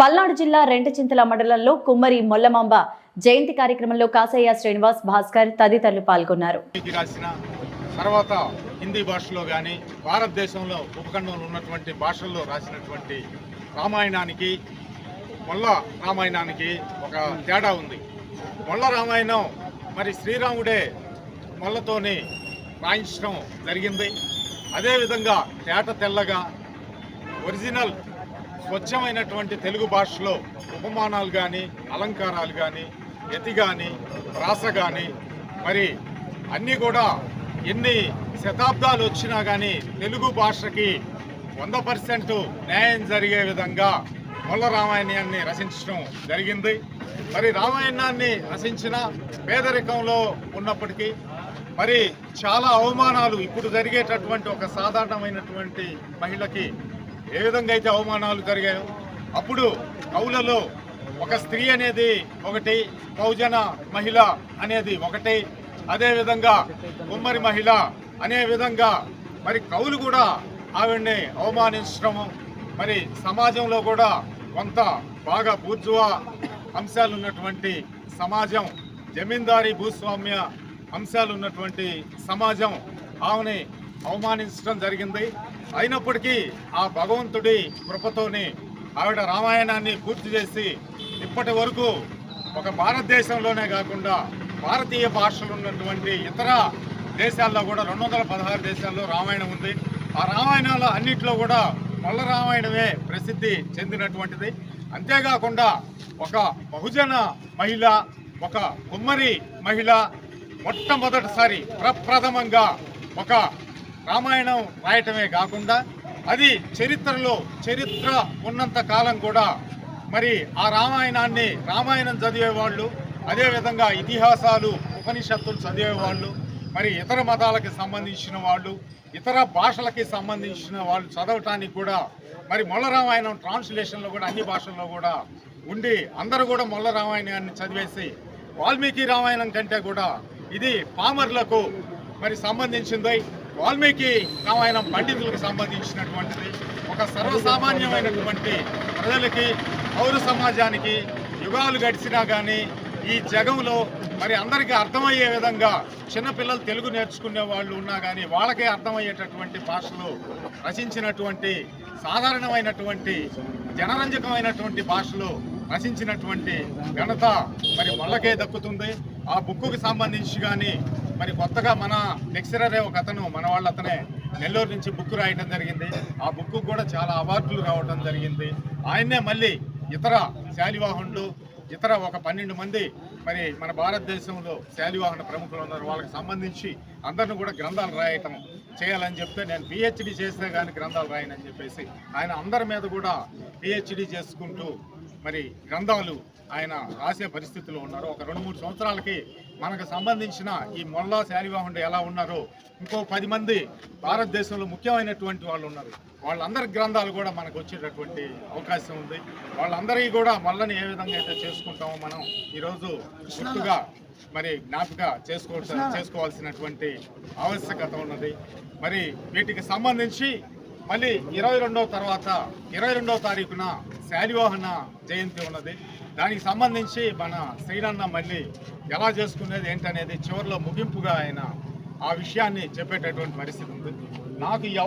పల్నాడు జిల్లా రెంటచింతల మండలంలో కుమ్మరి మొల్లమాంబ జయంతి కార్యక్రమంలో కాసయ్య శ్రీనివాస్ భాస్కర్ తదితరులు పాల్గొన్నారు. రాసిన తర్వాత హిందీ భాషలో కానీ భారతదేశంలో ఉపఖండంలో ఉన్నటువంటి భాషల్లో రాసినటువంటి రామాయణానికి మొల్ల రామాయణానికి ఒక తేడా ఉంది. మొల్ల రామాయణం మరి శ్రీరాముడే మొల్లతోని రాయించడం జరిగింది. అదేవిధంగా తేట తెల్లగా ఒరిజినల్ స్వచ్ఛమైనటువంటి తెలుగు భాషలో ఉపమానాలు కానీ అలంకారాలు కానీ ఎతి కానీ రాస కానీ మరి అన్నీ కూడా ఎన్ని శతాబ్దాలు వచ్చినా కానీ తెలుగు భాషకి వంద పర్సెంట్ న్యాయం జరిగే విధంగా మొల్ల రామాయణాన్ని రచించడం జరిగింది. మరి రామాయణాన్ని రచించిన పేదరికంలో ఉన్నప్పటికీ మరి చాలా అవమానాలు ఇప్పుడు జరిగేటటువంటి ఒక సాధారణమైనటువంటి మహిళకి ఏ విధంగా అయితే అవమానాలు జరిగాయో అప్పుడు కవులలో ఒక స్త్రీ అనేది ఒకటి బహుజన మహిళ అనేది ఒకటి అదేవిధంగా కుమ్మరి మహిళ అనే విధంగా మరి కవులు కూడా ఆవిడ్ని అవమానించడము మరి సమాజంలో కూడా కొంత బాగా బూర్జువా అంశాలు ఉన్నటువంటి సమాజం జమీందారీ భూస్వామ్య అంశాలు ఉన్నటువంటి సమాజం ఆమెని అవమానించడం జరిగింది. అయినప్పటికీ ఆ భగవంతుడి కృపతోని ఆవిడ రామాయణాన్ని పూర్తి చేసి ఇప్పటి వరకు ఒక భారతదేశంలోనే కాకుండా భారతీయ భాషలు ఉన్నటువంటి ఇతర దేశాల్లో కూడా రెండు వందల పదహారు దేశాల్లో రామాయణం ఉంది. ఆ రామాయణాల అన్నిట్లో కూడా మల్ల రామాయణమే ప్రసిద్ధి చెందినటువంటిది. అంతేకాకుండా ఒక బహుజన మహిళ ఒక కుమ్మరి మహిళ మొట్టమొదటిసారి ప్రప్రథమంగా ఒక రామాయణం రాయటమే కాకుండా అది చరిత్రలో చరిత్ర ఉన్నంత కాలం కూడా మరి ఆ రామాయణాన్ని రామాయణం చదివేవాళ్ళు అదేవిధంగా ఇతిహాసాలు ఉపనిషత్తులు చదివేవాళ్ళు మరి ఇతర మతాలకి సంబంధించిన వాళ్ళు ఇతర భాషలకి సంబంధించిన వాళ్ళు చదవటానికి కూడా మరి మొల్ల రామాయణం ట్రాన్స్లేషన్లో కూడా అన్ని భాషల్లో కూడా ఉండి అందరూ కూడా మొల్ల రామాయణాన్ని చదివేసి వాల్మీకి రామాయణం కంటే కూడా ఇది పామర్లకు మరి సంబంధించింది వాల్మీకి రామాయణం పండితులకు సంబంధించినటువంటిది ఒక సర్వసామాన్యమైనటువంటి ప్రజలకి పౌర సమాజానికి యుగాలు గడిచినా కానీ ఈ జగంలో మరి అందరికీ అర్థమయ్యే విధంగా చిన్నపిల్లలు తెలుగు నేర్చుకునే వాళ్ళు ఉన్నా కానీ వాళ్ళకే అర్థమయ్యేటటువంటి భాషలు రచించినటువంటి సాధారణమైనటువంటి జనరంజకమైనటువంటి భాషలు రచించినటువంటి ఘనత మరి వాళ్ళకే దక్కుతుంది. ఆ బుక్కుకి సంబంధించి కానీ మరి కొత్తగా మన లెక్చరరే ఒక అతను మన వాళ్ళ అతనే నెల్లూరు నుంచి బుక్ రాయడం జరిగింది. ఆ బుక్ కూడా చాలా అవార్డులు రావడం జరిగింది. ఆయన్నే మళ్ళీ ఇతర శాలివాహనులు ఇతర ఒక పన్నెండు మంది మరి మన భారతదేశంలో శాలివాహన ప్రముఖులు ఉన్నారు. వాళ్ళకి సంబంధించి అందరిని కూడా గ్రంథాలు రాయటం చేయాలని చెప్తే నేను పిహెచ్డి చేస్తే కానీ గ్రంథాలు రాయనని చెప్పేసి ఆయన అందరి మీద కూడా పిహెచ్డి చేసుకుంటూ మరి గ్రంథాలు ఆయన రాసే పరిస్థితిలో ఉన్నారు. ఒక రెండు మూడు సంవత్సరాలకి మనకు సంబంధించిన ఈ మొల్లా శాలివాహుండు ఎలా ఉన్నారో ఇంకో పది మంది భారతదేశంలో ముఖ్యమైనటువంటి వాళ్ళు ఉన్నారు. వాళ్ళందరి గ్రంథాలు కూడా మనకు వచ్చేటటువంటి అవకాశం ఉంది. వాళ్ళందరికీ కూడా మొల్లని ఏ విధంగా అయితే చేసుకుంటామో మనం ఈరోజు గుర్తుగా మరి జ్ఞాపిక చేసుకోవాల్సిన చేసుకోవాల్సినటువంటి ఆవశ్యకత ఉన్నది. మరి వీటికి సంబంధించి మళ్ళీ ఇరవై రెండవ తర్వాత ఇరవై రెండవ తారీఖున శాలివాహన జయంతి ఉన్నది. దానికి సంబంధించి మన శ్రీరన్న మళ్ళీ ఎలా చేసుకునేది ఏంటనేది చివరిలో ముగింపుగా ఆయన ఆ విషయాన్ని చెప్పేటటువంటి పరిస్థితి ఉంది. నాకు